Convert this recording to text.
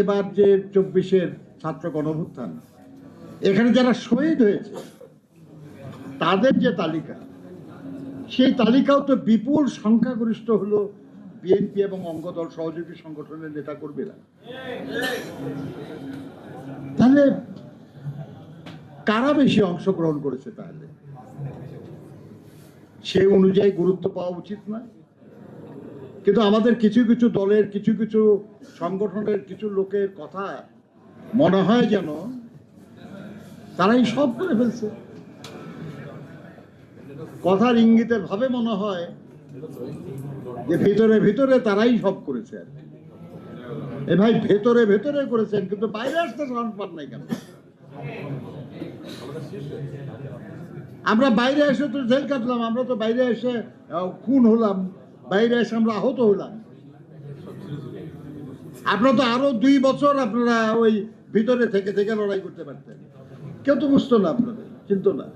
এবার যে চব্বিশের ছাত্র গণভুত্থান এখানে যারা শহীদ হয়েছে, তাদের যে তালিকা, সেই তালিকাও তো বিপুল সংখ্যাগরিষ্ঠ হলো বিএনপি এবং অঙ্গদল সহযোগী সংগঠনের নেতা কর্মীরা তাহলে কারা বেশি অংশগ্রহণ করেছে তাহলে? সেই অনুযায়ী গুরুত্ব পাওয়া উচিত নয়। কিন্তু আমাদের কিছু কিছু দলের, কিছু কিছু সংগঠনের, কিছু লোকের কথা মনে হয় যেন তারাই সব করে ফেলছে। কথার ইঙ্গিতের ভাবে মনে হয় যে ভিতরে ভিতরে তারাই সব করেছে আর। এ ভাই ভেতরে ভেতরে করেছেন, কিন্তু বাইরে আসতে সাহস পান নাই কেন? আমরা বাইরে এসে তো জেল কাটলাম, আমরা তো বাইরে এসে খুন হলাম। বাইরে এসে আমরা আহত হলাম আপনারা তো আরও দুই বছর আপনারা ওই ভিতরে থেকে থেকে লড়াই করতে পারতেন। কেউ তো বুঝতো না আপনাদের, চিন্তা না।